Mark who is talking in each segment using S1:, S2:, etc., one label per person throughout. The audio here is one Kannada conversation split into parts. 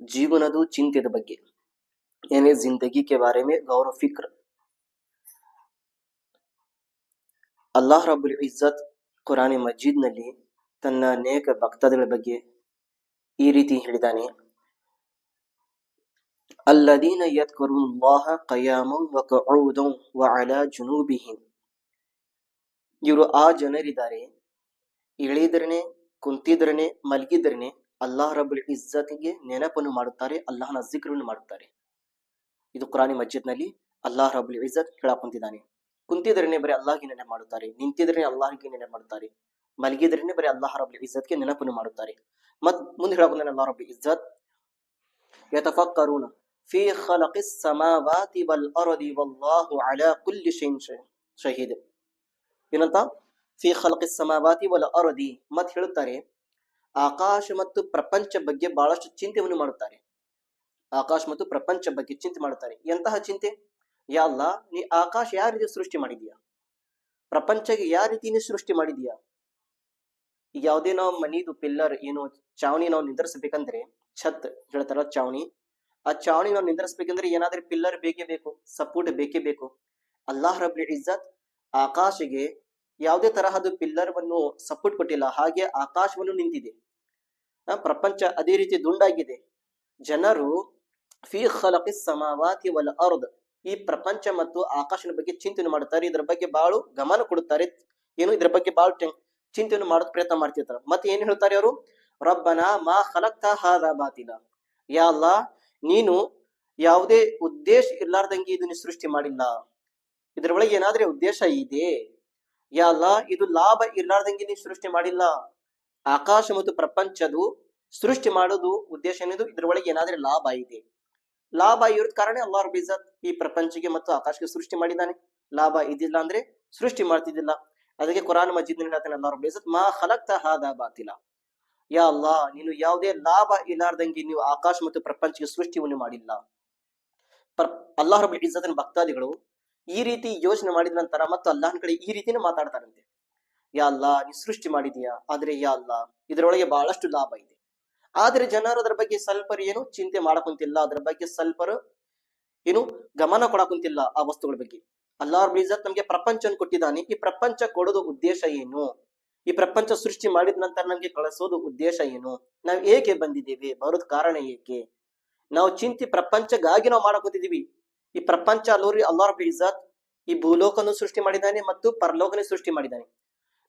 S1: ಜೀವನದ ಚಿಂತೆದ ಬಗ್ಗೆ. यानी जिंदगी के बारे में गौर फिक्र ಅಲ್ಲಾಹ್ ರಬುಲ್ ಇಜ್ಜತ್ ಕುರಾನಿ ಮಜೀದ್ನಲ್ಲಿ ತನ್ನ ಅನೇಕ ಭಕ್ತಾದಿಗಳ ಬಗ್ಗೆ ಈ ರೀತಿ ಹೇಳಿದಾನೆ ಅಲ್ಲದೀನ ಯದ್ಕರುಲ್ಲಾಹ ಕಯಾಮಂ ವ ಕೌದಂ ವ ಅಲ ಜುನೂಬಿಹಿಂ. ಇವರು ಆ ಜನರಿದ್ದಾರೆ. ಇಳಿದ್ರನೆ, ಕುಂತಿದ್ರನೆ, ಮಲಗಿದ್ರನೆ ಅಲ್ಲಾಹ್ ರಬುಲ್ ಇಜ್ಜತಿಗೆ ನೆನಪನ್ನು ಮಾಡುತ್ತಾರೆ, ಅಲ್ಲಾಹನ ಜಿಕ್ರನ್ನು ಮಾಡುತ್ತಾರೆ. ಇದು ಕುರಾನಿ ಮಸ್ಜಿದ್ನಲ್ಲಿ ಅಲ್ಲಾಹ್ ರಬುಲ್ ಇಜ್ಜತ್ ಹೇಳಕೊಂತಿದ್ದಾನೆ. ಕುಂತಿದ್ರನೆ ಬರೀ ಅಲ್ಲಾಹ್ಗೆ ನೆನಪು ಮಾಡುತ್ತಾರೆ ನಿಂತಿದ್ರೆ ಅಲ್ಲಾಹ್ಗೆ ನೆನಪು ಮಾಡುತ್ತಾರೆ, ಮಲಗಿದ್ರನೆ ಬರೀ ಅಲ್ಲಾಹ ರಬುಲ್ ಇಜ್ಜತ್ಗೆ ನೆನಪನ್ನು ಮಾಡುತ್ತಾರೆ. ಮತ್ ಮುಂದೆ ಹೇಳಕೊಂತಾನೆ, ಅಲ್ಲಾಹ್ ರಬುಲ್ ಇಜ್ಜತ್ ಯತಫಕ್ಕರೂನ, ಫಿ ಖಲಕಿಸ್ ಸಮಾವಾತಿ ವಲ್ ಅರದಿ ವಲ್ಲಾಹು ಅಲಾ ಕುಲ್ಲಿ ಶೈನ್ ಶಹೀದ್. ಏನಂತ? ಫಿ ಖಲಕಿಸ್ ಸಮಾವಾತಿ ವಲ್ ಅರದಿ. ಮತ್ ಹೇಳುತ್ತಾರೆ ಆಕಾಶ ಮತ್ತು ಪ್ರಪಂಚ ಬಗ್ಗೆ ಬಹಳಷ್ಟು ಚಿಂತೆಯನ್ನು ಮಾಡುತ್ತಾರೆ. ಆಕಾಶ ಮತ್ತು ಪ್ರಪಂಚ ಬಗ್ಗೆ ಚಿಂತೆ ಮಾಡುತ್ತಾರೆ. ಎಂತಹ ಚಿಂತೆ? ಯಾಲ್ಲ ನೀ ಆಕಾಶ ಯಾವ ರೀತಿ ಸೃಷ್ಟಿ ಮಾಡಿದೀಯಾ ಪ್ರಪಂಚಕ್ಕೆ ಯಾವ ರೀತಿ ನೀ ಸೃಷ್ಟಿ ಮಾಡಿದೀಯಾ ಯಾವುದೇ ನಾವು ಮನಿದು ಪಿಲ್ಲರ್ ಏನು ಚಾವಣಿ ನಾವು ನಿಂದ್ರಿಸಬೇಕಂದ್ರೆ, ಛತ್ ಹೇಳ್ತಾರ ಚಾವಣಿ, ಆ ಚಾವಣಿ ನಾವು ನಿಂದ್ರಿಸ್ಬೇಕಂದ್ರೆ ಏನಾದ್ರೂ ಪಿಲ್ಲರ್ ಬೇಕೇ ಬೇಕು, ಸಪೋರ್ಟ್ ಬೇಕೇ ಬೇಕು. ಅಲ್ಲಾಹ್ ರಬ್ಲಿ ಇಜ್ಜತ್ ಆಕಾಶಗೆ ಯಾವುದೇ ತರಹದ ಪಿಲ್ಲರ್ ಅನ್ನು ಸಪೋರ್ಟ್ ಕೊಟ್ಟಿಲ್ಲ, ಹಾಗೆ ಆಕಾಶವನ್ನು ನಿಂತಿದೆ. ಪ್ರಪಂಚ ಅದೇ ರೀತಿ ದುಂಡಾಗಿದೆ. ಜನರು ಫಿ ಖಲಕಿಸ್ ಸಮಾವಾತಿ ವಲ್ ಅರ್ದ್, ಈ ಪ್ರಪಂಚ ಮತ್ತು ಆಕಾಶದ ಬಗ್ಗೆ ಚಿಂತನೆ ಮಾಡುತ್ತಾರೆ. ಇದರ ಬಗ್ಗೆ ಬಹಳ ಗಮನ ಕೊಡುತ್ತಾರೆ. ಏನು ಇದ್ರ ಬಗ್ಗೆ ಬಹಳ ಚಿಂತನೆ ಮಾಡೋದ್ ಪ್ರಯತ್ನ ಮಾಡ್ತಿರ್ತಾರೆ. ಮತ್ತೆ ಏನ್ ಹೇಳ್ತಾರೆ ಅವರು? ರಬ್ಬನ ಮಾ ಖಲಕ್ತ ಹಾದ ಬಾತಿಲ. ಯಾ ಅಲ್ಲಾ, ನೀನು ಯಾವುದೇ ಉದ್ದೇಶ ಇರ್ಲಾರ್ದಂಗೆ ಇದನ್ನ ಸೃಷ್ಟಿ ಮಾಡಿಲ್ಲ. ಇದ್ರ ಒಳಗೆ ಏನಾದ್ರೆ ಉದ್ದೇಶ ಇದೆ. ಯಾ ಅಲ್ಲಾ, ಇದು ಲಾಭ ಇರ್ಲಾರ್ದಂಗೆ ನೀನು ಸೃಷ್ಟಿ ಮಾಡಿಲ್ಲ. ಆಕಾಶ ಮತ್ತು ಪ್ರಪಂಚದು ಸೃಷ್ಟಿ ಮಾಡೋದು ಉದ್ದೇಶ ಏನಿದು? ಇದ್ರ ಒಳಗೆ ಏನಾದ್ರೆ ಲಾಭ ಇದೆ. ಲಾಭ ಇರೋದ್ ಕಾರಣ ಅಲ್ಲಾ ರಬ್ಬ್ ಈ ಪ್ರಪಂಚಕ್ಕೆ ಮತ್ತು ಆಕಾಶಕ್ಕೆ ಸೃಷ್ಟಿ ಮಾಡಿದ್ದಾನೆ. ಲಾಭ ಇದಿಲ್ಲ ಅಂದ್ರೆ ಸೃಷ್ಟಿ ಮಾಡ್ತಿದ್ದಿಲ್ಲ. ಅದಕ್ಕೆ ಕುರಾನ್ ಮಜೀದ್ ಹೇಳ್ತಾನೆ ಅಲ್ಲಾ ರಬ್ಬ್ ಮಾ ಹಲಕ್ತ ಹಾದ ಬಾತಿಲ. ಯಾ ಅಲ್ಲಾ ನೀನು ಯಾವುದೇ ಲಾಭ ಇಲ್ಲಾರ್ದಂಗೆ ನೀವು ಆಕಾಶ ಮತ್ತು ಪ್ರಪಂಚಕ್ಕೆ ಸೃಷ್ಟಿಯನ್ನು ಮಾಡಿಲ್ಲ. ಪರ್, ಅಲ್ಲಾಹ್ ಇಜ್ಜತಿನ ಭಕ್ತಾದಿಗಳು ಈ ರೀತಿ ಯೋಚನೆ ಮಾಡಿದ ನಂತರ ಮತ್ತು ಅಲ್ಲಾಹನ ಕಡೆ ಈ ರೀತಿನೇ ಮಾತಾಡ್ತಾರಂತೆ. ಯಾ ಅಲ್ಲ, ನೀ ಸೃಷ್ಟಿ ಮಾಡಿದೀಯಾ? ಆದ್ರೆ ಯಾ ಅಲ್ಲ, ಇದರೊಳಗೆ ಬಹಳಷ್ಟು ಲಾಭ ಇದೆ. ಆದ್ರೆ ಜನರು ಅದರ ಬಗ್ಗೆ ಸ್ವಲ್ಪರು ಏನು ಚಿಂತೆ ಮಾಡಕುಂತಿಲ್ಲ. ಅದರ ಬಗ್ಗೆ ಸ್ವಲ್ಪರು ಏನು ಗಮನ ಕೊಡಕುಂತಿಲ್ಲ ಆ ವಸ್ತುಗಳ ಬಗ್ಗೆ. ಅಲ್ಲಾರ್ ಮೀಜತ್ ನಮ್ಗೆ ಪ್ರಪಂಚ ಕೊಟ್ಟಿದ್ದಾನೆ. ಈ ಪ್ರಪಂಚ ಕೊಡೋದು ಉದ್ದೇಶ ಏನು? ಈ ಪ್ರಪಂಚ ಸೃಷ್ಟಿ ಮಾಡಿದ ನಂತರ ನಮ್ಗೆ ಕಳಿಸೋದು ಉದ್ದೇಶ ಏನು? ನಾವು ಏಕೆ ಬಂದಿದ್ದೇವೆ? ಬರೋದ್ ಕಾರಣ ಏಕೆ? ನಾವು ಚಿಂತೆ ಪ್ರಪಂಚಗಾಗಿ ನಾವು ಮಾಡಕೊತಿದೀವಿ ಈ ಪ್ರಪಂಚ ಅಲ್ಲೋರಿ ಅಲ್ಲಾರ್ ರಬ್ಬ್ ಈ ಭೂಲೋಕನು ಸೃಷ್ಟಿ ಮಾಡಿದ್ದಾನೆ ಮತ್ತು ಪರಲೋಕನೇ ಸೃಷ್ಟಿ ಮಾಡಿದ್ದಾನೆ.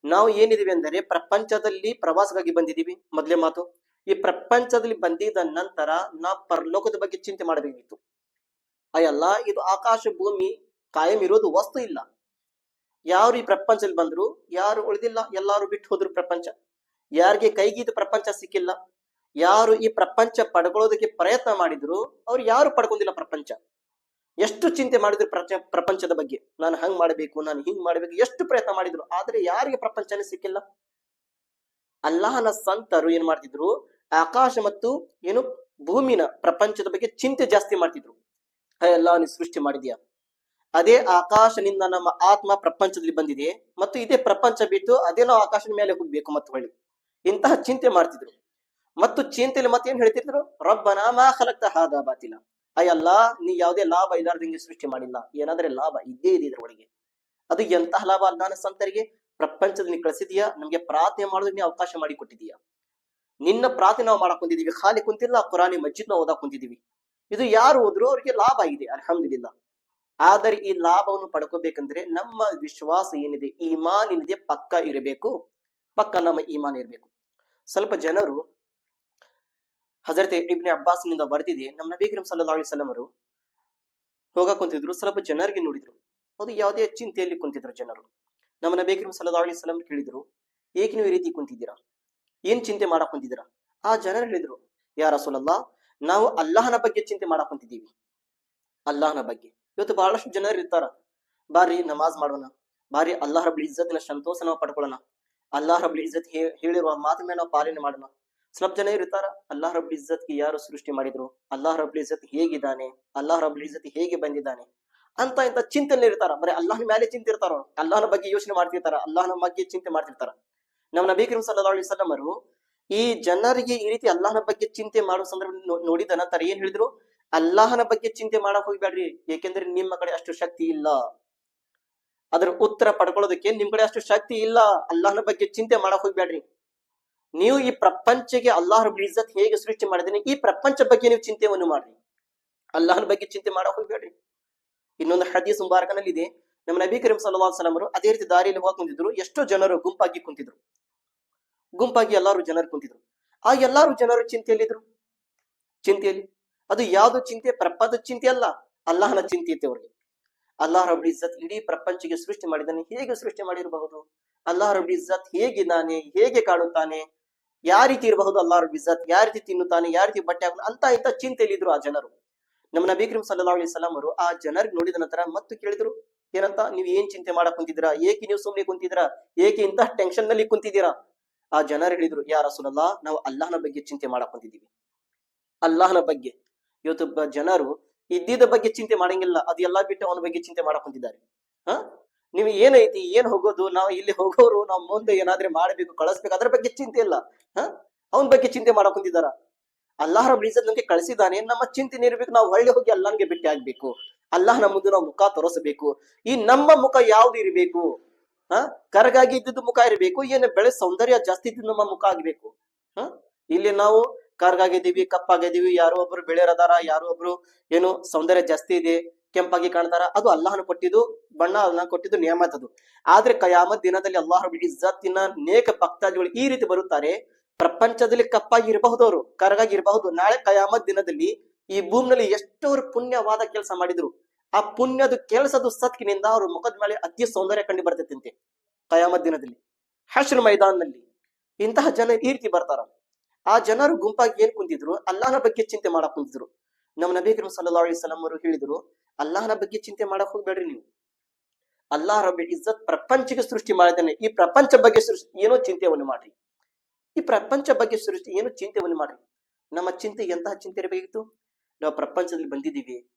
S1: ನಾವು ಏನಿದೀವಿ ಅಂದರೆ ಪ್ರಪಂಚದಲ್ಲಿ ಪ್ರವಾಸಗಾಗಿ ಬಂದಿದ್ದೀವಿ ಮೊದಲೇ ಮಾತು. ಈ ಪ್ರಪಂಚದಲ್ಲಿ ಬಂದಿದ ನಂತರ ನಾ ಪರಲೋಕದ ಬಗ್ಗೆ ಚಿಂತೆ ಮಾಡಬೇಕಿತ್ತು ಅಯ್ಯಲ್ಲ, ಇದು ಆಕಾಶ ಭೂಮಿ, ಕಾಯಂ ಇರೋದು ವಸ್ತು ಇಲ್ಲ. ಯಾರು ಈ ಪ್ರಪಂಚದಲ್ಲಿ ಬಂದ್ರು? ಯಾರು ಉಳಿದಿಲ್ಲ? ಎಲ್ಲಾರು ಬಿಟ್ಟು ಹೋದ್ರು ಪ್ರಪಂಚ. ಯಾರಿಗೆ ಕೈಗೀತು ಪ್ರಪಂಚ ಸಿಕ್ಕಿಲ್ಲ? ಯಾರು ಈ ಪ್ರಪಂಚ ಪಡ್ಕೊಳ್ಳೋದಕ್ಕೆ ಪ್ರಯತ್ನ ಮಾಡಿದ್ರು? ಅವ್ರು ಯಾರು ಪಡ್ಕೊಂಡಿಲ್ಲ ಪ್ರಪಂಚ? ಎಷ್ಟು ಚಿಂತೆ ಮಾಡಿದ್ರು ಪ್ರಚ, ಪ್ರಪಂಚದ ಬಗ್ಗೆ. ನಾನು ಹಂಗ್ ಮಾಡಬೇಕು, ನಾನು ಹಿಂಗ್ ಮಾಡಬೇಕು, ಎಷ್ಟು ಪ್ರಯತ್ನ ಮಾಡಿದ್ರು. ಆದ್ರೆ ಯಾರಿಗೆ ಪ್ರಪಂಚನೇ ಸಿಕ್ಕಿಲ್ಲ ಅಲ್ಲಾಹನ ಸಂತರು ಏನ್ ಮಾಡ್ತಿದ್ರು? ಆಕಾಶ ಮತ್ತು ಏನು ಭೂಮಿನ ಪ್ರಪಂಚದ ಬಗ್ಗೆ ಚಿಂತೆ ಜಾಸ್ತಿ ಮಾಡ್ತಿದ್ರು. ನೀ ಸೃಷ್ಟಿ ಮಾಡಿದ್ಯಾ? ಅದೇ ಆಕಾಶನಿಂದ ನಮ್ಮ ಆತ್ಮ ಪ್ರಪಂಚದಲ್ಲಿ ಬಂದಿದೆ ಮತ್ತು ಇದೇ ಪ್ರಪಂಚ ಬಿಟ್ಟು ಅದೇ ನಾವು ಆಕಾಶದ ಮೇಲೆ ಹೋಗ್ಬೇಕು ಮತ್ತು ಹೇಳಿ ಇಂತಹ ಚಿಂತೆ ಮಾಡ್ತಿದ್ರು. ಮತ್ತು ಚಿಂತೆಯಲ್ಲಿ ಮತ್ತೆ ಏನ್ ಹೇಳ್ತಿದ್ರು? ರಬ್ಬನ ಮಾ ಹಾದ ಬಾತಿಲ. ಅಯ್ಯಲ್ಲ, ನೀ ಯಾವುದೇ ಲಾಭ ಇಲ್ಲಾರ್ದಂಗೆ ಸೃಷ್ಟಿ ಮಾಡಿಲ್ಲ. ಏನಾದ್ರೆ ಲಾಭ ಇದ್ದೇ ಇದೆ ಇದ್ರೊಳಗೆ. ಅದು ಎಂತಹ ಲಾಭ ಅಲ್ಲಾನ ಸಂತರಿಗೆ? ಪ್ರಪಂಚದಲ್ಲಿ ನೀ ಕಳಿಸಿದೀಯಾ ನಮ್ಗೆ ಪ್ರಾರ್ಥನೆ ಮಾಡೋದಕ್ಕೆ ನೀ ಅವಕಾಶ ಮಾಡಿ ಕೊಟ್ಟಿದೀಯಾ ನಿನ್ನ ಪ್ರಾರ್ಥನೆ ನಾವು ಮಾಡಕ್ ಖಾಲಿ ಕುಂತಿಲ್ಲ, ಕುರಾನಿ ಮಜ್ಜಿದ್ ನಾವು ಓದಾ ಕುಂತಿದೀವಿ ಇದು ಯಾರು ಹೋದ್ರು ಅವ್ರಿಗೆ ಲಾಭ ಇದೆ ಅಲ್ಹಮ್ದಿಲ್ಲ ಆದರೆ ಈ ಲಾಭವನ್ನು ಪಡ್ಕೋಬೇಕಂದ್ರೆ ನಮ್ಮ ವಿಶ್ವಾಸ ಏನಿದೆ? ಈಮಾನ್ ಏನಿದೆ ಪಕ್ಕ ಇರಬೇಕು. ಪಕ್ಕ ನಮ್ಮ ಈಮಾನ್ ಇರಬೇಕು. ಸ್ವಲ್ಪ ಜನರು ಹಜರತ್ ಇಬ್ನೆ ಅಬ್ಬಾಸ್ನಿಂದ ಬರ್ದಿದೆ ನಮ್ಮ ನಬಿ ಸಲ್ಲಾ ಸಲ್ಲಲ್ಲಾಹು ಅಲೈಹಿ ಹೋಗ ಕುಂತಿದ್ರು. ಸ್ವಲ್ಪ ಜನರಿಗೆ ನೋಡಿದ್ರು. ಅದು ಯಾವುದೇ ಚಿಂತೆಯಲ್ಲಿ ಕುಂತಿದ್ರು ಜನರು. ನಮ್ಮ ನಬಿ ಸಲ್ಲಾ ಸಲ್ಲಲ್ಲಾಹು ಸಲಂ ಕೇಳಿದ್ರು, ಏಕೆ ನೀವು ಈ ರೀತಿ ಕುಂತಿದ್ದೀರಾ? ಏನ್ ಚಿಂತೆ ಮಾಡಕ್ ಕುಂತಿದ್ದೀರಾ? ಆ ಜನರು ಹೇಳಿದ್ರು ಯಾರ ಸೊಲಲ್ಲ ನಾವು ಅಲ್ಲಾಹನ ಬಗ್ಗೆ ಚಿಂತೆ ಮಾಡಕ್ ಕುಂತಿದ್ದೀವಿ. ಅಲ್ಲಾಹನ ಬಗ್ಗೆ. ಇವತ್ತು ಬಹಳಷ್ಟು ಜನರು ಇರ್ತಾರ. ಬಾರಿ ನಮಾಜ್ ಮಾಡೋಣ, ಬಾರಿ ಅಲ್ಲಾಹ ರಬ್ಲಿ ಇಜ್ಜತ್ನ ಸಂತೋಷ ನಾವು ಪಡ್ಕೊಳ್ಳೋಣ, ಅಲ್ಲಾಹ ರಬ್ಲಿ ಇಜ್ಜತ್ ಹೇಳಿರುವ ಮಾತಿನ ಮೇಲೆ ನಾವು ಪಾಲನೆ ಮಾಡೋಣ. ಸ್ವಲ್ಪ ಜನ ಇರ್ತಾರ. ಅಲ್ಲಾಹ್ ಇಜ್ಜತ್ ಇಜ್ಜತ್ಗೆ ಯಾರು ಸೃಷ್ಟಿ ಮಾಡಿದ್ರು? ಅಲ್ಲಾಹ್ ರಬ್ಲಿ ಇಜ್ಜತ್ ಹೇಗಿದ್ದಾನೆ? ಅಲ್ಲಾಹ್ ರಬ್ಲಿ ಇಜ್ಜತ್ ಹೇಗೆ ಬಂದಿದ್ದಾನೆ? ಅಂತ ಇಂತ ಚಿಂತನೆ ಇರ್ತಾರ. ಬರೀ ಅಲ್ಲಾಹನ ಮೇಲೆ ಚಿಂತೆ ಇರ್ತಾರ. ಅಲ್ಲಾಹನ ಬಗ್ಗೆ ಯೋಚನೆ ಮಾಡ್ತಿರ್ತಾರ. ಅಲ್ಲಾಹನ ಬಗ್ಗೆ ಚಿಂತೆ ಮಾಡ್ತಿರ್ತಾರ. ನಮ್ಮ ನಬಿ ಸಲ್ಲಲ್ಲಾಹು ಅಲೈಹಿ ವಸಲ್ಲಂ ಅವರು ಈ ಜನರಿಗೆ ಈ ರೀತಿ ಅಲ್ಲಾಹನ ಬಗ್ಗೆ ಚಿಂತೆ ಮಾಡುವ ಸಂದರ್ಭ ನೋ- ನೋಡಿದ ನಂತರ ಏನ್ ಹೇಳಿದ್ರು? ಅಲ್ಲಾಹನ ಬಗ್ಗೆ ಚಿಂತೆ ಮಾಡಕ್ ಹೋಗ್ಬೇಡ್ರಿ. ಏಕೆಂದ್ರೆ ನಿಮ್ಮ ಕಡೆ ಅಷ್ಟು ಶಕ್ತಿ ಇಲ್ಲ. ಅದ್ರ ಉತ್ತರ ಪಡ್ಕೊಳ್ಳೋದಕ್ಕೆ ನಿಮ್ ಕಡೆ ಅಷ್ಟು ಶಕ್ತಿ ಇಲ್ಲ. ಅಲ್ಲಾಹನ ಬಗ್ಗೆ ಚಿಂತೆ ಮಾಡಕ್ ಹೋಗ್ಬೇಡ್ರಿ. ನೀವು ಈ ಪ್ರಪಂಚಕ್ಕೆ ಅಲ್ಲಾಹ್ ರಬ್ಬುಲ್ ಇಜ್ಜತ್ ಹೇಗೆ ಸೃಷ್ಟಿ ಮಾಡಿದನೆ, ಈ ಪ್ರಪಂಚ ಬಗ್ಗೆ ನೀವು ಚಿಂತೆಯನ್ನು ಮಾಡ್ರಿ. ಅಲ್ಲಾಹನ ಬಗ್ಗೆ ಚಿಂತೆ ಮಾಡೋ ಹೋಗ್ಬೇಡ್ರಿ ಇನ್ನೊಂದು ಹದೀಸ್ ಮುಬಾರಕನಲ್ಲಿ ಇದೆ ನಮ್ಮ ನಬಿ ಕರೀಂ ವಸಲ್ಲಂ ಅವರು ಅದೇ ರೀತಿ ದಾರಿಯಲ್ಲಿ ಹೋಗಿ ಕುಂತಿದ್ರು. ಎಷ್ಟೋ ಜನರು ಗುಂಪಾಗಿ ಕುಂತಿದ್ರು. ಗುಂಪಾಗಿ ಎಲ್ಲಾರು ಜನರು ಕುಂತಿದ್ರು. ಆ ಎಲ್ಲಾರು ಜನರು ಚಿಂತೆಯಲ್ಲಿದ್ರು. ಚಿಂತೆಯಲ್ಲಿ. ಅದು ಯಾವುದು ಚಿಂತೆ? ಪ್ರಪಂಚದ ಚಿಂತೆ ಅಲ್ಲ. ಅಲ್ಲಾಹನ ಚಿಂತೆ ಇತ್ತು ಅವ್ರಿಗೆ. ಅಲ್ಲಾಹ್ ರಬ್ಬುಲ್ ಇಜ್ಜತ್ ಇಡೀ ಪ್ರಪಂಚಕ್ಕೆ ಸೃಷ್ಟಿ ಮಾಡಿದ್ದಾನೆ ಹೇಗೆ ಸೃಷ್ಟಿ ಮಾಡಿರಬಹುದು? ಅಲ್ಲಾಹ್ ರಬ್ಬುಲ್ ಇಜ್ಜತ್ ಹೇಗಿದ್ದಾನೆ ಹೇಗೆ ಕಾಣುತ್ತಾನೆ? ಯಾವ ರೀತಿ ಇರಬಹುದು? ಅಲ್ಲಾರ್ ಬಿಜತ್ ಯಾವ ರೀತಿ ತಿನ್ನುತ್ತಾನೆ? ಯಾವ ರೀತಿ ಬಟ್ಟೆ ಹಾಕ ಅಂತ ಇಂತ ಚಿಂತೆಯಲ್ಲಿದ್ರು ಆ ಜನರು. ನಮ್ಮ ನಬಿ ಕರೀಂ ಅಲೈಹಿ ವಸಲ್ಲಂ ಅವರು ಆ ಜನರಿಗೆ ನೋಡಿದ ನಂತರ ಮತ್ತು ಕೇಳಿದ್ರು, ಏನಂತ ನೀವು ಏನ್ ಚಿಂತೆ ಮಾಡಕ್ ಕುಂತಿದ್ದೀರಾ? ಏಕೆ ನೀವು ಸುಮ್ಮನೆ ಕುಂತಿದ್ದೀರಾ? ಏಕೆ ಇಂತಹ ಟೆನ್ಷನ್ನಲ್ಲಿ ಕುಂತಿದ್ದೀರಾ? ಆ ಜನರು ಹೇಳಿದ್ರು ಯಾರ ಸುಲಲ್ಲ ನಾವು ಅಲ್ಲಾಹನ ಬಗ್ಗೆ ಚಿಂತೆ ಮಾಡಕ್ ಕುಂತಿದ್ದೀವಿ. ಅಲ್ಲಾಹನ ಬಗ್ಗೆ. ಇವತ್ತು ಜನರು ಇದ್ದಿದ ಬಗ್ಗೆ ಚಿಂತೆ ಮಾಡಂಗಿಲ್ಲ. ಅದು ಎಲ್ಲಾ ಬಿಟ್ಟು ಅವನ ಬಗ್ಗೆ ಚಿಂತೆ ಮಾಡಕ್ ಕುಂತಿದ್ದಾರೆ. ಹ? ನೀವು ಏನೈತಿ, ಏನ್ ಹೋಗೋದು, ನಾವು ಇಲ್ಲಿ ಹೋಗೋರು, ನಾವು ಮುಂದೆ ಏನಾದ್ರೆ ಮಾಡಬೇಕು, ಕಳಿಸ್ಬೇಕು, ಅದ್ರ ಬಗ್ಗೆ ಚಿಂತೆ ಇಲ್ಲ. ಹ? ಅವನ್ ಬಗ್ಗೆ ಚಿಂತೆ ಮಾಡಕ್ ಹೊಂದಿದಾರ ಅಲ್ಲಾಹರ ಇಜ್ಜತ್ ನಮ್ಗೆ ಕಳಿಸಿದಾನೆ ನಮ್ಮ ಚಿಂತೆ ಇರ್ಬೇಕು ನಾವು ಹೊಳ್ಳಿ ಹೋಗಿ ಅಲ್ಲಾನ್ಗೆ ಭೇಟಿ ಆಗ್ಬೇಕು. ಅಲ್ಲಾಹನ ಮುಂದೆ ನಾವು ಮುಖ ತೋರಿಸಬೇಕು. ಈ ನಮ್ಮ ಮುಖ ಯಾವ್ದು ಇರಬೇಕು? ಹ? ಕರಗಾಗಿ ಇದ್ದಿದ್ದು ಮುಖ ಇರಬೇಕು, ಏನು ಬೆಳೆ ಸೌಂದರ್ಯ ಜಾಸ್ತಿ ಇದ್ದು ನಮ್ಮ ಮುಖ ಆಗ್ಬೇಕು. ಹ? ಇಲ್ಲಿ ನಾವು ಕರ್ಗಾಗಿದ್ದೀವಿ, ಕಪ್ಪಾಗಿದ್ದೀವಿ, ಯಾರೋ ಒಬ್ರು ಬೆಳೆಯರದಾರ, ಯಾರೋ ಒಬ್ರು ಏನು ಸೌಂದರ್ಯ ಜಾಸ್ತಿ ಇದೆ, ಕೆಂಪಾಗಿ ಕಾಣ್ತಾರ, ಅದು ಅಲ್ಲಾಹನ ಕೊಟ್ಟಿದ್ದು, ಬಣ್ಣ ಅಲ್ಲ ಕೊಟ್ಟಿದ್ದು ನಿಯಮತ್ ಅದು. ಆದ್ರೆ ಕಯಾಮತ್ ದಿನದಲ್ಲಿ ಅಲ್ಲಾಹ್ ಇಜ್ಜತ್ತಿನ ನೇಕ ಭಕ್ತಾದಿಗಳು ಈ ರೀತಿ ಬರುತ್ತಾರೆ, ಪ್ರಪಂಚದಲ್ಲಿ ಕಪ್ಪಾಗಿ ಇರಬಹುದು ಅವರು ಕರಗಾಗಿ ಇರಬಹುದು ನಾಳೆ ಕಯಾಮತ್ ದಿನದಲ್ಲಿ ಈ ಭೂಮಿನಲ್ಲಿ ಎಷ್ಟೋರು ಪುಣ್ಯವಾದ ಕೆಲಸ ಮಾಡಿದ್ರು. ಆ ಪುಣ್ಯದ ಕೆಲಸದ ಸತ್ಕಿನಿಂದ ಅವ್ರ ಮುಖದ ಮೇಲೆ ಅತಿ ಸೌಂದರ್ಯ ಕಂಡು ಬರ್ತೈತಂತೆ ಕಯಾಮತ್ ದಿನದಲ್ಲಿ. ಹಶ್ರ ಮೈದಾನದಲ್ಲಿ ಇಂತಹ ಜನ ಈ ರೀತಿ ಬರ್ತಾರ. ಆ ಜನರು ಗುಂಪಾಗಿ ಏನ್ ಕುಂತಿದ್ರು? ಅಲ್ಲಾಹನ ಬಗ್ಗೆ ಚಿಂತೆ ಮಾಡಕ್ ಕುಂತಿದ್ರು. ನಮ್ಮ ನಬಿ ಸಲ್ಲಾ ವಸಲ್ಲಂ ಅವರು ಹೇಳಿದ್ರು, ಅಲ್ಲಾಹನ ಬಗ್ಗೆ ಚಿಂತೆ ಮಾಡಕ್ ಹೋಗ್ಬೇಡ್ರಿ ನೀವು. ಅಲ್ಲಾಹ ರಬ್ಬಿ ಇಜ್ಜತ್ ಪ್ರಪಂಚಕ್ಕೆ ಸೃಷ್ಟಿ ಮಾಡಿದ್ದಾನೆ. ಈ ಪ್ರಪಂಚ ಬಗ್ಗೆ ಸೃಷ್ಟಿ, ಏನೋ ಚಿಂತೆಯನ್ನು ಮಾಡ್ರಿ. ಈ ಪ್ರಪಂಚ ಬಗ್ಗೆ ಸೃಷ್ಟಿ, ಏನೋ ಚಿಂತೆಯನ್ನು ಮಾಡ್ರಿ. ನಮ್ಮ ಚಿಂತೆ ಎಂತಹ ಚಿಂತೆ ಇರಬೇಕಿತ್ತು ನಾವು ಪ್ರಪಂಚದಲ್ಲಿ ಬಂದಿದ್ದೀವಿ.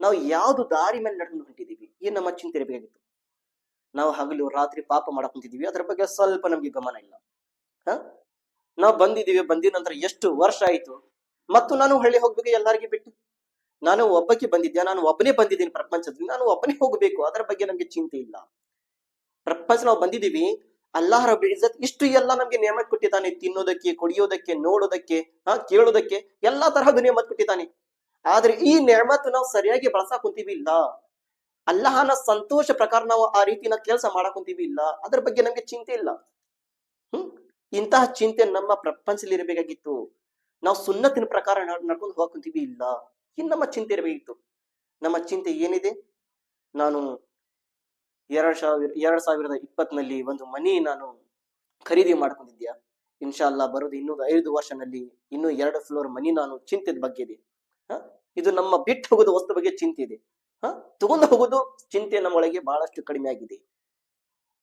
S1: ನಾವು ಯಾವ್ದು ದಾರಿ ಮೇಲೆ ನಡೆದು ಹೊಂಟಿದ್ದೀವಿ. ಏನ್ ನಮ್ಮ ಚಿಂತೆ ಇರಬೇಕಾಗಿತ್ತು ನಾವು ಹಗಲು ರಾತ್ರಿ ಪಾಪ ಮಾಡಕ್ ಕುಂತಿದೀವಿ ಅದ್ರ ಬಗ್ಗೆ ಸ್ವಲ್ಪ ನಮ್ಗೆ ಗಮನ ಇಲ್ಲ. ಹ? ನಾವು ಬಂದಿದ್ದೀವಿ ಬಂದಿದ ನಂತರ ಎಷ್ಟು ವರ್ಷ ಆಯ್ತು? ಮತ್ತು ನಾನು ಹಳ್ಳಿ ಹೋಗ್ಬೇಕು ಎಲ್ಲರಿಗೆ ಬಿಟ್ಟು? ನಾನು ಒಬ್ಬಕ್ಕೆ ಬಂದಿದ್ದೆ ನಾನು ಒಬ್ಬನೇ ಬಂದಿದ್ದೀನಿ ಪ್ರಪಂಚದಲ್ಲಿ. ನಾನು ಒಬ್ಬನೇ ಹೋಗಬೇಕು. ಅದರ ಬಗ್ಗೆ ನಮ್ಗೆ ಚಿಂತೆ ಇಲ್ಲ. ಪ್ರಪಂಚ ನಾವು ಬಂದಿದ್ದೀವಿ ಅಲ್ಲಾಹರ ರಬ್ಬಿ ಇಜ್ಜತ್ ಇಷ್ಟು ಎಲ್ಲ ನಮ್ಗೆ ನೇಮತ್ ಕೊಟ್ಟಿದ್ದಾನೆ. ತಿನ್ನೋದಕ್ಕೆ, ಕುಡಿಯೋದಕ್ಕೆ, ನೋಡೋದಕ್ಕೆ, ಹಾ, ಕೇಳೋದಕ್ಕೆ ಎಲ್ಲಾ ತರಹದ ನೇಮತ್ ಕೊಟ್ಟಿದ್ದಾನೆ. ಆದ್ರೆ ಈ ನೇಮತ್ ನಾವು ಸರಿಯಾಗಿ ಬಳಸಾಕ ಕುಂತೀವಿ ಇಲ್ಲ. ಅಲ್ಲಾಹನ ಸಂತೋಷ ಪ್ರಕಾರ ನಾವು ಆ ರೀತಿನ ಕೆಲಸ ಮಾಡಕ್ ಕುಂತೀವಿ ಇಲ್ಲ. ಅದ್ರ ಬಗ್ಗೆ ನಮ್ಗೆ ಚಿಂತೆ ಇಲ್ಲ. ಹ್ಮ್? ಇಂತಹ ಚಿಂತೆ ನಮ್ಮ ಪ್ರಪಂಚದಲ್ಲಿ ಇರಬೇಕಾಗಿತ್ತು ನಾವು ಸುನ್ನತಿನ ಪ್ರಕಾರ ನಡ್- ನಡ್ಕೊಂಡು ಹೋಗಕ್ ಕುಂತೀವಿ? ಇಲ್ಲ. ಇನ್ನು ನಮ್ಮ ಚಿಂತೆ ಇರಬೇಕಿತ್ತು. ನಮ್ಮ ಚಿಂತೆ ಏನಿದೆ? ನಾನು ಎರಡ್ ಸಾವಿರ, ಎರಡ್ ಸಾವಿರದ ಒಂದು ಮನಿ ನಾನು ಖರೀದಿ ಮಾಡ್ಕೊಂಡಿದ್ಯಾ? ಇನ್ಶಾ ಅಲ್ಲಾ ಬರೋದು ಇನ್ನೂ ಐದು ವರ್ಷನಲ್ಲಿ ಇನ್ನೂ ಎರಡು ಫ್ಲೋರ್ ಮನಿ ನಾನು ಚಿಂತೆದ ಬಗ್ಗೆ ಇದೆ? ಇದು ನಮ್ಮ ಬಿಟ್ಟು ಹೋಗೋದು ವಸ್ತು ಬಗ್ಗೆ ಚಿಂತೆ ಇದೆ. ಹ? ತಗೊಂಡು ಹೋಗೋದು ಚಿಂತೆ ನಮ್ಮೊಳಗೆ ಬಹಳಷ್ಟು ಕಡಿಮೆ ಆಗಿದೆ.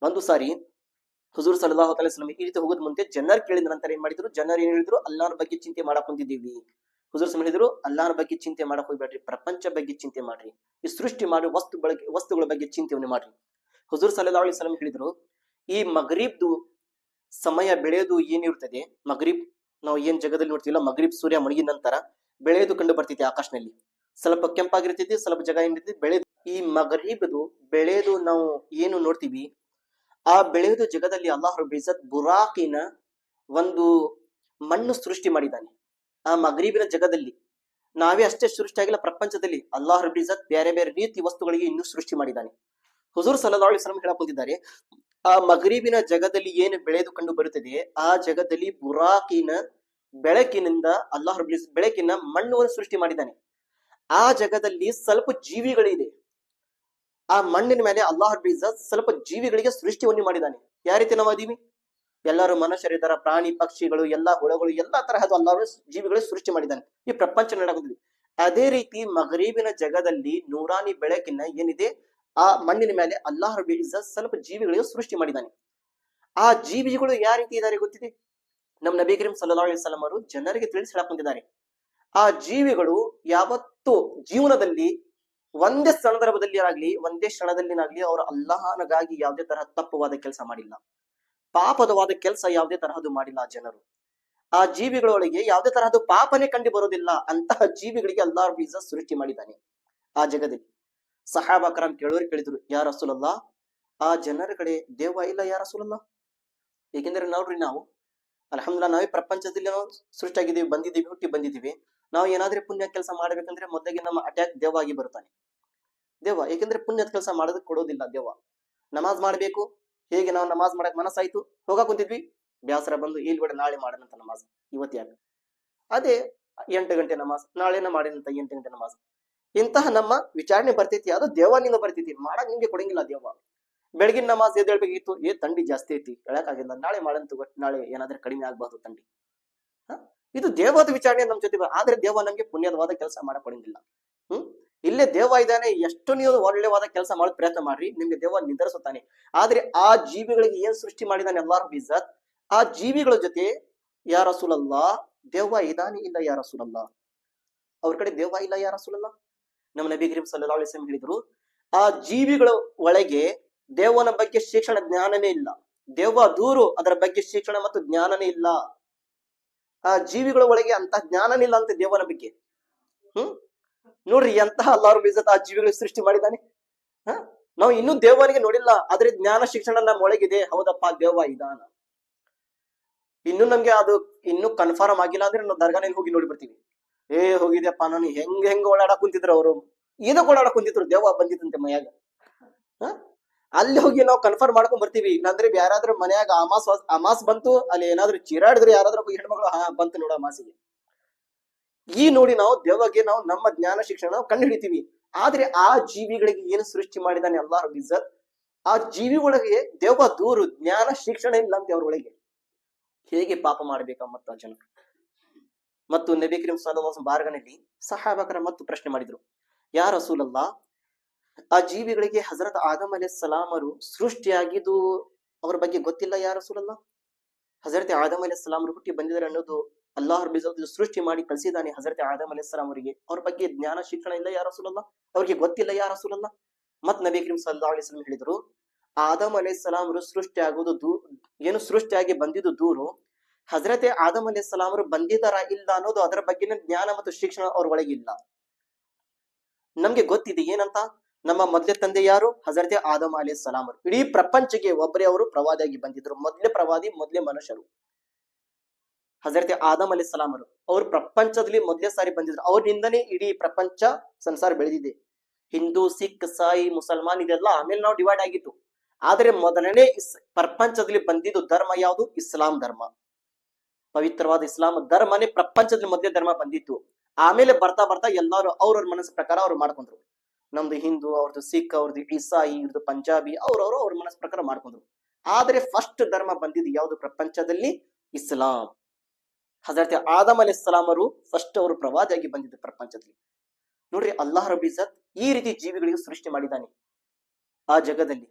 S1: ಒಂದು ಸಾರಿ ಹುಜೂರ್ ಸಲ್ಲಾಹು ಅಲೈಹಿಸ್ಲಾಮ್ ಈ ರೀತಿ ಹೋಗೋದ್ ಮುಂದೆ ಜನರ್ ಕೇಳಿದ ನಂತರ ಏನ್ ಮಾಡಿದ್ರು? ಜನರ್ ಏನ್ ಹೇಳಿದ್ರು? ಅಲ್ಲಾಹನ ಬಗ್ಗೆ ಚಿಂತೆ ಮಾಡಕ್ ಕುಂತಿದ್ದೀವಿ ಹುಜೂರ್ ಹೇಳಿದ್ರು, ಅಲ್ಲಾಹನ ಬಗ್ಗೆ ಚಿಂತೆ ಮಾಡಕ್ ಹೋಗ್ಬೇಡ್ರಿ, ಪ್ರಪಂಚ ಬಗ್ಗೆ ಚಿಂತೆ ಮಾಡ್ರಿ, ಈ ಸೃಷ್ಟಿ ಮಾಡಿ ವಸ್ತು ಬಳಕೆ, ವಸ್ತುಗಳ ಬಗ್ಗೆ ಚಿಂತೆಯನ್ನು ಮಾಡ್ರಿ. ಹುಜೂರ್ ಸಲ್ಲಾ ಅಲೈಹಿ ವಸಲ್ಲಂ ಹೇಳಿದ್ರು, ಈ ಮಗರೀಬ್ದು ಸಮಯ ಬೆಳೆಯೋದು ಏನಿರ್ತದೆ? ಮಗರೀಬ್, ನಾವು ಏನ್ ಜಗದಲ್ಲಿ ನೋಡ್ತೀವಿಲ್ಲ, ಮಗರೀಬ್ ಸೂರ್ಯ ಮುಳುಗಿದ ನಂತರ ಬೆಳೆಯೋದು ಕಂಡು ಬರ್ತೈತಿ ಆಕಾಶನಲ್ಲಿ ಸ್ವಲ್ಪ ಕೆಂಪಾಗಿರ್ತೈತಿ, ಸ್ವಲ್ಪ ಜಗ ಏನಿರ್ತೈತಿ, ಬೆಳೆದು ಈ ಮಗರೀಬ್ದು ಬೆಳೆಯೋದು ನಾವು ಏನು ನೋಡ್ತೀವಿ? ಆ ಬೆಳೆಯುವ ಜಗದಲ್ಲಿ ಅಲ್ಲಾಹ್ ರಬ್ಬುಲ್ ಇಜ್ಜತ್ ಬುರಾಕಿನ ಒಂದು ಮಣ್ಣು ಸೃಷ್ಟಿ ಮಾಡಿದ್ದಾನೆ. ಆ ಮಗರೀಬಿನ ಜಗದಲ್ಲಿ. ನಾವೇ ಅಷ್ಟೇ ಸೃಷ್ಟಿ ಆಗಿಲ್ಲ, ಪ್ರಪಂಚದಲ್ಲಿ ಅಲ್ಲಾಹ್ ರಬ್ಬುಲ್ ಇಜ್ಜತ್ ಬೇರೆ ಬೇರೆ ರೀತಿ ವಸ್ತುಗಳಿಗೆ ಇನ್ನೂ ಸೃಷ್ಟಿ ಮಾಡಿದ್ದಾನೆ. ಹುಜೂರ್ ಸಲ್ಲಾ ಅಲಿಸ್ಲಾಂ ಹೇಳಕ್ ಕುಂತಿದ್ದಾರೆ, ಆ ಮಗರೀಬಿನ ಜಗದಲ್ಲಿ ಏನು ಬೆಳೆದು ಕಂಡು ಬರುತ್ತದೆ ಆ ಜಗದಲ್ಲಿ ಬುರಾಕಿನ ಬೆಳಕಿನಿಂದ ಅಲ್ಲಾಹ್ ರಬ್ಬುಲ್ ಇಜ್ಜತ್ ಬೆಳಕಿನ ಮಣ್ಣುವನ್ನು ಸೃಷ್ಟಿ ಮಾಡಿದ್ದಾನೆ. ಆ ಜಗದಲ್ಲಿ ಸ್ವಲ್ಪ ಜೀವಿಗಳಿದೆ. ಆ ಮಣ್ಣಿನ ಮೇಲೆ ಅಲ್ಲಾಹ್ ಇಜ್ಜತ್ ಸ್ವಲ್ಪ ಜೀವಿಗಳಿಗೆ ಸೃಷ್ಟಿವನ್ನು ಮಾಡಿದ್ದಾನೆ. ಯಾವ ರೀತಿ ನಾವು ಅದೀವಿ? ಎಲ್ಲರೂ ಮನುಷ್ಯರಿದ್ದಾರ ಪ್ರಾಣಿ, ಪಕ್ಷಿಗಳು, ಎಲ್ಲಾ ಹುಳಗಳು, ಎಲ್ಲಾ ತರಹದ ಅಲ್ಲಾಹ್ ಜೀವಿಗಳು ಸೃಷ್ಟಿ ಮಾಡಿದ್ದಾನೆ. ಈ ಪ್ರಪಂಚ ನಡೆಯುತ್ತಿದೆ ಅದೇ ರೀತಿ ಮಗರೀಬಿನ ಜಗದಲ್ಲಿ ನೂರಾನಿ ಬೆಳಕಿನ ಏನಿದೆ? ಆ ಮಣ್ಣಿನ ಮೇಲೆ ಅಲ್ಲಾಹ್ ಸ್ವಲ್ಪ ಜೀವಿಗಳಿಗೆ ಸೃಷ್ಟಿ ಮಾಡಿದ್ದಾನೆ. ಆ ಜೀವಿಗಳು ಯಾವ ರೀತಿ ಇದ್ದಾರೆ ಗೊತ್ತಿದೆ? ನಮ್ಮ ನಬಿ ಕರೀಂ ಸಲ್ಲಾ ವಸಲ್ಲಂ ಅವರು ಜನರಿಗೆ ತಿಳಿಸಿ ಹೇಳಕೊಂಡಿದ್ದಾರೆ ಆ ಜೀವಿಗಳು ಯಾವತ್ತೂ ಜೀವನದಲ್ಲಿ ಒಂದೇ ಸಂದರ್ಭದಲ್ಲಿ ಆಗ್ಲಿ ಒಂದೇ ಕ್ಷಣದಲ್ಲಿನಾಗ್ಲಿ ಅವರು ಅಲ್ಲಾಹನಗಾಗಿ ಯಾವುದೇ ತರಹ ತಪ್ಪವಾದ ಕೆಲಸ ಮಾಡಿಲ್ಲ. ಪಾಪದವಾದ ಕೆಲಸ ಯಾವುದೇ ತರಹದ್ದು ಮಾಡಿಲ್ಲ ಜನರು. ಆ ಜೀವಿಗಳೊಳಗೆ ಯಾವುದೇ ತರಹದ ಪಾಪನೆ ಕಂಡು ಬರೋದಿಲ್ಲ ಅಂತಹ ಜೀವಿಗಳಿಗೆ ಅಲ್ಲಾ ಬೀಜ ಸೃಷ್ಟಿ ಮಾಡಿದ್ದಾನೆ ಆ ಜಗದಲ್ಲಿ. ಸಹಾಬಾಕರಾಮ್ ಕೇಳೋರು ಕೇಳಿದ್ರು ಯಾರ ಸುಲಲ್ಲ ಆ ಜನರ ಕಡೆ ದೇವ ಇಲ್ಲ ಯಾರ ಸುಲಲ್ಲ ಏಕೆಂದ್ರೆ ನೋಡ್ರಿ ನಾವು ಅಲ್ಹಮ್ದುಲಿಲ್ಲಾಹ್ ನಾವೇ ಪ್ರಪಂಚದಲ್ಲಿ ನಾವು ಸೃಷ್ಟಿಯಾಗಿದ್ದೀವಿ, ಬಂದಿದ್ದೀವಿ, ಹುಟ್ಟಿ ಬಂದಿದ್ದೀವಿ. ನಾವು ಏನಾದ್ರೂ ಪುಣ್ಯ ಕೆಲಸ ಮಾಡ್ಬೇಕಂದ್ರೆ ಮೊದಲಿಗೆ ನಮ್ಮ ಅಟ್ಯಾಕ್ ದೇವ ಆಗಿ ಬರ್ತಾನೆ ದೇವ ಏಕೆಂದ್ರೆ ಪುಣ್ಯದ ಕೆಲಸ ಮಾಡೋದಕ್ಕೆ ಕೊಡೋದಿಲ್ಲ ದೇವ ನಮಾಜ್ ಮಾಡ್ಬೇಕು, ಹೇಗೆ ನಾವು ನಮಾಜ್ ಮಾಡಕ್ ಮನಸ್ಸಾಯ್ತು, ಹೋಗ ಕುಂತಿದ್ವಿ, ಬ್ಯಾಸರ ಬಂದು ಇಲ್ಲಿ ಬಿಡ, ನಾಳೆ ಮಾಡೋಣಂತ ನಮಾಜ್, ಇವತ್ತು ಯಾಕೆ? ಅದೇ ಎಂಟು ಗಂಟೆ ನಮಾಜ್, ನಾಳೆನ ಮಾಡಿನಂತ ಎಂಟು ಗಂಟೆ ನಮಾಜ್. ಇಂತಹ ನಮ್ಮ ವಿಚಾರಣೆ ಬರ್ತೈತಿ, ಅದು ದೇವನಿಂದ ಬರ್ತೈತಿ, ಮಾಡಕ್ ನಿಮ್ಗೆ ಕೊಡಂಗಿಲ್ಲ ದೇವ ಬೆಳಗಿನ ನಮಾಜ್ ಎದ್ದೇಳ್ಬೇಕಿತ್ತು ಏ, ತಂಡಿ ಜಾಸ್ತಿ ಐತಿ ಹೇಳಕ್ಕಾಗಿಲ್ಲ ನಾಳೆ ಮಾಡಂತ ನಾಳೆ ಏನಾದ್ರೂ ಕಡಿಮೆ ಆಗ್ಬಾರ್ದು ತಂಡಿ? ಇದು ದೇವದ ವಿಚಾರಣೆ ನಮ್ ಜೊತೆ ಆದ್ರೆ ದೇವ ನಮ್ಗೆ ಪುಣ್ಯದವಾದ ಕೆಲಸ ಮಾಡಕ್ ಹ್ಮ್? ಇಲ್ಲೇ ದೇವ ಇದ್ದಾನೆ, ಎಷ್ಟು ನೀವು ಒಳ್ಳೆವಾದ ಕೆಲಸ ಮಾಡೋ, ಪ್ರಯತ್ನ ಮಾಡ್ರಿ, ನಿಮ್ಗೆ ದೇವ ನಿಂದರಿಸುತ್ತಾನೆ. ಆದ್ರೆ ಆ ಜೀವಿಗಳಿಗೆ ಏನ್ ಸೃಷ್ಟಿ ಮಾಡಿದಾನೆ ಎಲ್ಲಾರು ಬಿಜತ್ ಆ ಜೀವಿಗಳ ಜೊತೆ ಯಾರ ಸುಲಲ್ಲ ದೇವ ಇದಾನೆ ಇಲ್ಲ ಯಾರ ಸುಲಲ್ಲ ಅವ್ರ ಕಡೆ ದೇವ ಇಲ್ಲ ಯಾರ ಸುಲಲ್ಲ ನಮ್ಮ ನಬಿ ಕರೀಂ ಸಲ್ಲಲ್ಲಾಹು ಅಲೈಹಿ ಹೇಳಿದ್ರು, ಆ ಜೀವಿಗಳ ಒಳಗೆ ದೇವನ ಬಗ್ಗೆ ಶಿಕ್ಷಣ ಜ್ಞಾನನೇ ಇಲ್ಲ. ದೇವ ದೂರು, ಅದರ ಬಗ್ಗೆ ಶಿಕ್ಷಣ ಮತ್ತು ಜ್ಞಾನನೇ ಇಲ್ಲ. ಆ ಜೀವಿಗಳ ಒಳಗೆ ಅಂತ ಜ್ಞಾನನಿಲ್ಲ ಅಂತ ದೇವನ ಬಗ್ಗೆ. ಹ್ಮ್? ನೋಡ್ರಿ ಎಂತಹ ಅಲ್ಲಾರು ಬೀಜತ್ ಆ ಜೀವಿಗಳ ಸೃಷ್ಟಿ ಮಾಡಿದಾನೆ ಹ? ನಾವು ಇನ್ನೂ ದೇವನಿಗೆ ನೋಡಿಲ್ಲ, ಆದ್ರೆ ಜ್ಞಾನ ಶಿಕ್ಷಣ ನಮ್ಮ ಒಳಗಿದೆ. ಹೌದಪ್ಪ, ದೇವ ಇದಾನ. ಇನ್ನು ನಮ್ಗೆ ಅದು ಇನ್ನು ಕನ್ಫರ್ಮ್ ಆಗಿಲ್ಲ ಅಂದ್ರೆ ನಾವು ದರ್ಗಾನಲ್ಲಿ ಹೋಗಿ ನೋಡಿ ಬರ್ತೀವಿ. ಏ, ಹೋಗಿದ್ಯಪ್ಪ, ನಾನು ಹೆಂಗ್ ಹೆಂಗ್ ಓಡಾಡಕ್ ಕುಂತಿದ್ರು ಅವರು? ಏನಕ್ಕೆ ಓಡಾಡಕ್ ಕುಂತಿದ್ರು? ದೇವ ಬಂದಿತ್ತಂತೆ ಮೈಯಾಗ. ಹ? ಅಲ್ಲಿ ಹೋಗಿ ನಾವು ಕನ್ಫರ್ಮ್ ಮಾಡ್ಕೊಂಡ್ ಬರ್ತೀವಿ. ಇಲ್ಲಾಂದ್ರೆ ಯಾರಾದ್ರೂ ಮನ್ಯಾಗ ಅಮಾಸ್ ಅಮಾಸ್ ಬಂತು, ಅಲ್ಲಿ ಏನಾದ್ರೂ ಚೀರಾಡಿದ್ರೆ ಯಾರಾದ್ರೂ ಹೆಣ್ಮಗಳು, ಹಾ, ಬಂತು ನೋಡ ಅಮಾಸಿಗೆ. ಈ ನೋಡಿ ನಾವು ದೇವಗೆ ನಾವು ನಮ್ಮ ಜ್ಞಾನ ಶಿಕ್ಷಣ ಕಂಡು ಹಿಡಿತೀವಿ ಆದ್ರೆ ಆ ಜೀವಿಗಳಿಗೆ ಏನು ಸೃಷ್ಟಿ ಮಾಡಿದಾನೆ ಎಲ್ಲಾರು ಬಿಜತ್ ಆ ಜೀವಿ ಒಳಗೆ ದೇವ ದೂರು, ಜ್ಞಾನ ಶಿಕ್ಷಣ ಇಲ್ಲ ಅಂತ ಅವ್ರೊಳಗೆ ಹೇಗೆ ಪಾಪ ಮಾಡ್ಬೇಕ ಮತ್ತ ಜನ ಮತ್ತು ನಬಿ ಕರೀಂ ಸಲ್ಲಲ್ಲಾಹು ಬಾರ್ಗನಲ್ಲಿ ಸಹಾಬಕರ ಮತ್ತು ಪ್ರಶ್ನೆ ಮಾಡಿದ್ರು. ಯಾರ ರಸೂಲಲ್ಲ ಆ ಜೀವಿಗಳಿಗೆ ಹಜರತ್ ಆದಮ್ ಅಲೈ ಸಲಾಮರು ಸೃಷ್ಟಿಯಾಗಿದ್ದು ಅವರ ಬಗ್ಗೆ ಗೊತ್ತಿಲ್ಲ ಯಾರು ರಸೂಲಲ್ಲ ಹಜರತ್ ಆದಮ್ ಅಲೈ ಸಲಾಮರು ಹುಟ್ಟಿ ಬಂದಿದ್ದಾರೆ ಅನ್ನೋದು ಅಲ್ಲಾಹ್ ಸೃಷ್ಟಿ ಮಾಡಿ ಕಳಿಸಿದಾನೆ ಹಜರತ್ ಆದಮ್ ಅಲಿ ಸಲಾಂ ಅವ್ರ ಬಗ್ಗೆ ಜ್ಞಾನ, ಶಿಕ್ಷಣ ಇಲ್ಲ ಯಾರು ರಸೂಲಲ್ಲ ಅವ್ರಿಗೆ ಗೊತ್ತಿಲ್ಲ ಯಾ ರಸೂಲಲ್ಲ ಮತ್ ನಬಿ ಕರೀಂ ಸಲ್ಲಾ ಅಲಿಸ್ಲಾಂ ಹೇಳಿದರು ಆದಮ್ ಅಲೈ ಸಲಾಮರು ಸೃಷ್ಟಿ ಆಗೋದು ದೂ, ಏನು ಸೃಷ್ಟಿಯಾಗಿ ಬಂದಿದ್ದು ದೂರು, ಹಜರತೆ ಆದಮ್ ಅಲೈ ಸಲಾಮರು ಬಂದಿದ್ದಾರ ಇಲ್ಲ ಅನ್ನೋದು ಅದರ ಬಗ್ಗೆನ ಜ್ಞಾನ ಮತ್ತು ಶಿಕ್ಷಣ ಅವ್ರ ಒಳಗಿಲ್ಲ ನಮ್ಗೆ ಗೊತ್ತಿದೆ ಏನಂತ? ನಮ್ಮ ಮೊದಲ ತಂದೆ ಯಾರು? ಹಜರತೆ ಆದಮ್ ಅಲಿ ಸಲಾಮರು ಇಡೀ ಪ್ರಪಂಚಕ್ಕೆ ಒಬ್ಬರೇ ಅವರು ಪ್ರವಾದಿಯಾಗಿ ಬಂದಿದ್ರು. ಮೊದಲೇ ಪ್ರವಾದಿ, ಮೊದಲೇ ಮನುಷ್ಯರು. ಹಜರತೆ ಆದಮ್ ಅಲಿ ಸಲಾಮರು ಅವರು. ಪ್ರಪಂಚದಲ್ಲಿ ಮೊದಲೇ ಸಾರಿ ಬಂದಿದ್ರು. ಅವ್ರಿಂದನೇ ಇಡೀ ಪ್ರಪಂಚ ಸಂಸಾರ ಬೆಳೆದಿದೆ. ಹಿಂದೂ, ಸಿಖ್, ಸಾಯಿ, ಮುಸಲ್ಮಾನ್ ಇದೆಲ್ಲ ಆಮೇಲೆ ನಾವು ಡಿವೈಡ್ ಆಗಿತ್ತು ಆದರೆ ಮೊದಲನೇ ಪ್ರಪಂಚದಲ್ಲಿ ಬಂದಿದ್ದು ಧರ್ಮ ಯಾವುದು? ಇಸ್ಲಾಂ ಧರ್ಮ. ಪವಿತ್ರವಾದ ಇಸ್ಲಾಂ ಧರ್ಮನೇ ಪ್ರಪಂಚದಲ್ಲಿ ಮೊದಲೇ ಧರ್ಮ ಬಂದಿತ್ತು. ಆಮೇಲೆ ಬರ್ತಾ ಬರ್ತಾ ಎಲ್ಲಾರು ಅವ್ರವ್ರ ಮನಸ್ಸು ಪ್ರಕಾರ ಅವ್ರು ಮಾಡ್ಕೊಂಡ್ರು. ನಮ್ದು ಹಿಂದೂ ಅವ್ರದ್ದು ಸಿಖ್ ಅವ್ರದ್ದು ಇಸಾಯಿ ಇವ್ರದ್ದು ಪಂಜಾಬಿ ಅವ್ರವರು ಅವ್ರ ಮನಸ್ಸು ಪ್ರಕಾರ ಮಾಡ್ಕೊಂಡ್ರು. ಆದ್ರೆ ಫಸ್ಟ್ ಧರ್ಮ ಬಂದಿದ್ದು ಯಾವುದು ಪ್ರಪಂಚದಲ್ಲಿ? ಇಸ್ಲಾಂ. ಹಜರತ್ ಆದಮ್ ಅಲಿ ಇಸ್ಲಾಮರು ಫಸ್ಟ್ ಅವರು ಪ್ರವಾದಿಯಾಗಿ ಬಂದಿದ್ದು ಪ್ರಪಂಚದಲ್ಲಿ. ನೋಡ್ರಿ ಅಲ್ಲಾಹ್ ರಬಿಜತ್ ಈ ರೀತಿ ಜೀವಿಗಳಿಗೆ ಸೃಷ್ಟಿ ಮಾಡಿದ್ದಾನೆ ಆ ಜಗದಲ್ಲಿ.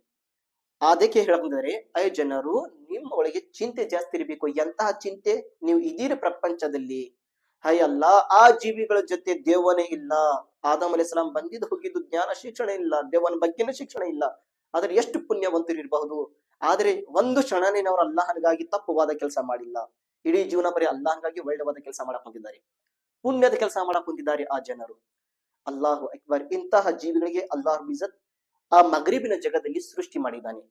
S1: ಅದಕ್ಕೆ ಹೇಳಬಂದರೆ ಅಯ್ಯ ಜನರು, ನಿಮ್ಮ ಒಳಗೆ ಚಿಂತೆ ಜಾಸ್ತಿ ಇರಬೇಕು. ಎಂತಹ ಚಿಂತೆ? ನೀವು ಇದೀರ ಪ್ರಪಂಚದಲ್ಲಿ. ಹೈ ಅಲ್ಲ ಆ ಜೀವಿಗಳ ಜೊತೆ ದೇವನೇ ಇಲ್ಲ. ಆದಮ್ ಅಲಿಸ್ಲಾಂ ಸಲಾಂ ಬಂದಿದ್ದು ಹೋಗಿದ್ದು ಜ್ಞಾನ ಶಿಕ್ಷಣ ಇಲ್ಲ, ದೇವನ ಬಗ್ಗೆನ ಶಿಕ್ಷಣ ಇಲ್ಲ. ಆದ್ರೆ ಎಷ್ಟು ಪುಣ್ಯವಂತರು ಇರಬಹುದು? ಆದ್ರೆ ಒಂದು ಕ್ಷಣನೇ ಅವರು ಅಲ್ಲಾಹನಿಗಾಗಿ ತಪ್ಪುವಾದ ಕೆಲಸ ಮಾಡಿಲ್ಲ. ಇಡೀ ಜೀವನ ಬರೀ ಅಲ್ಲಾಹನಿಗಾಗಿ ಒಳ್ಳೆಯವಾದ ಕೆಲಸ ಮಾಡಕ್ ಹೊಂದಿದ್ದಾರೆ. ಪುಣ್ಯದ ಕೆಲಸ ಮಾಡಕ್ ಹೊಂದಿದ್ದಾರೆ ಆ ಜನರು. ಅಲ್ಲಾಹು ಅಕ್ಬರ್ ಇಂತಹ ಜೀವಿಗಳಿಗೆ ಅಲ್ಲಾಹು ಇಜತ್ ಆ ಮಗರಿಬಿನ ಜಗದಲ್ಲಿ ಸೃಷ್ಟಿ ಮಾಡಿದ್ದಾನೆ.